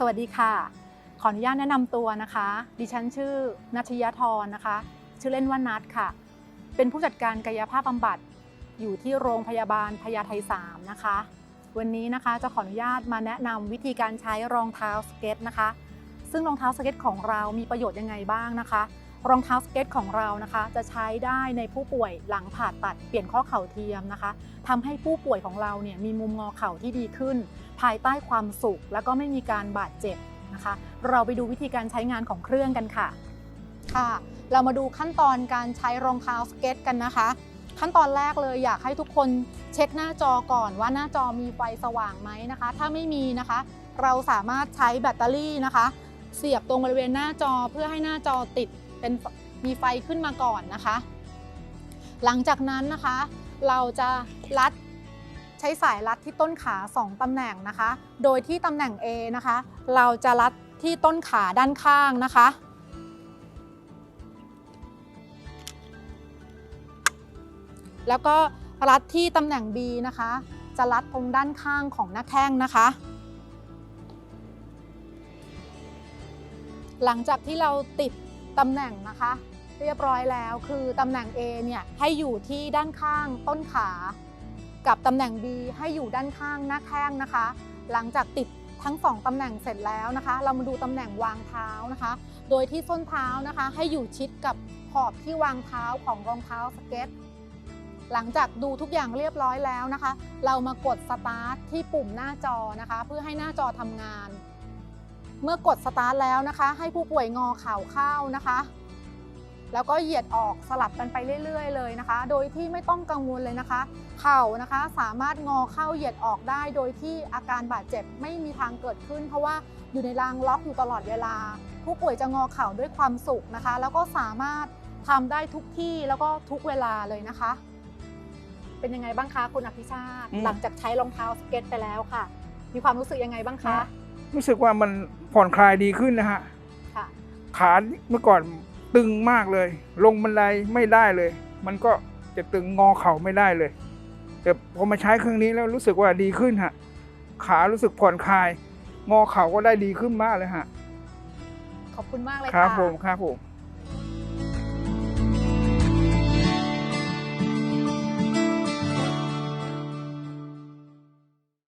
สวัสดีค่ะ ขออนุญาตแนะนำตัวนะคะ ดิฉันชื่อนัชยธรนะคะ ชื่อเล่นว่านัทค่ะ เป็นผู้จัดการกายภาพบำบัดอยู่ที่โรงพยาบาลพญาไท3นะคะ วันนี้นะคะจะขออนุญาตมาแนะนำวิธีการใช้รองเท้าสเก็ตนะคะ ซึ่งรองเท้าสเก็ตของเรามีประโยชน์ยังไงบ้างนะคะ รองเท้าสเก็ตของเรานะคะ จะใช้ได้ในผู้ป่วยหลังผ่าตัดเปลี่ยนข้อเข่าเทียมนะคะทำให้ผู้ป่วยของเราเนี่ยมีมุมงอเข่าที่ดีขึ้น ภายใต้ความสุข แล้วก็ไม่มีการบาดเจ็บนะคะ เราไปดูวิธีการใช้งานของเครื่องกันค่ะค่ะ เรามาดูขั้นตอนการใช้รองเท้าสเก็ตกันนะคะ ขั้นตอนแรกเลยอยากให้ทุกคนเช็คหน้าจอก่อนว่าหน้าจอมีไฟสว่างไหมนะคะ ถ้าไม่มีนะคะ เราสามารถใช้แบตเตอรี่นะคะ เสียบตรงบริเวณหน้าจอเพื่อให้หน้าจอติด เป็นมีไฟขึ้นมาก่อนนะคะ หลังจากนั้นนะคะ เราจะรัดใช้สายรัดที่ต้นขา 2 ตำแหน่งนะคะ โดยที่ตำแหน่ง A นะคะ เราจะรัดที่ต้นขาด้านข้างนะคะ แล้วก็รัดที่ตำแหน่ง B นะคะ จะรัดตรงด้านข้างของหน้าแข้งนะคะ หลังจากที่เราติด ตำแหน่งนะคะ เรียบร้อยแล้วคือตำแหน่ง A เนี่ยให้อยู่ที่ด้านข้างต้นขา กับตำแหน่ง B ให้อยู่ด้านข้างหน้าแข้งนะคะ หลังจากติดทั้งสองตำแหน่งเสร็จแล้วนะคะ เรามาดูตำแหน่งวางเท้านะคะ โดยที่ส้นเท้านะคะ ให้อยู่ชิดกับขอบที่วางเท้าของรองเท้าสเก็ต หลังจากดูทุกอย่างเรียบร้อยแล้วนะคะ เรามากดสตาร์ทที่ปุ่มหน้าจอนะคะ เพื่อให้หน้าจอทำงาน เมื่อกดสตาร์ทแล้วนะคะ ให้ผู้ป่วยงอเข่าเข้านะคะ แล้วก็เหยียดออกสลับกันไปเรื่อย ๆ เลยนะคะ โดยที่ไม่ต้องกังวลเลยนะคะ เข่านะคะสามารถงอเข้าเหยียดออกได้ โดยที่อาการบาดเจ็บไม่มีทางเกิดขึ้น เพราะว่าอยู่ในรางล็อกอยู่ตลอดเวลา ผู้ป่วยจะงอเข่าด้วยความสุขนะคะ แล้วก็สามารถทำได้ทุกที่แล้วก็ทุกเวลาเลยนะคะ เป็นยังไงบ้างคะคุณอภิชาติอืมหลังจากใช้รองเท้าสเก็ตไปแล้วค่ะ มีความรู้สึกยังไงบ้างคะ รู้สึกว่ามัน ผ่อนคลายดีขึ้นนะฮะค่ะ ขาเมื่อก่อนตึงมากเลย ลงบันไดไม่ได้เลย มันก็จะตึงงอเข่าไม่ได้เลย แต่พอมาใช้เครื่องนี้แล้วรู้สึกว่าดีขึ้นฮะขารู้สึกผ่อนคลาย งอเข่าก็ได้ดีขึ้นมากเลยฮะขอบคุณมากเลยครับค่ะผมครับผม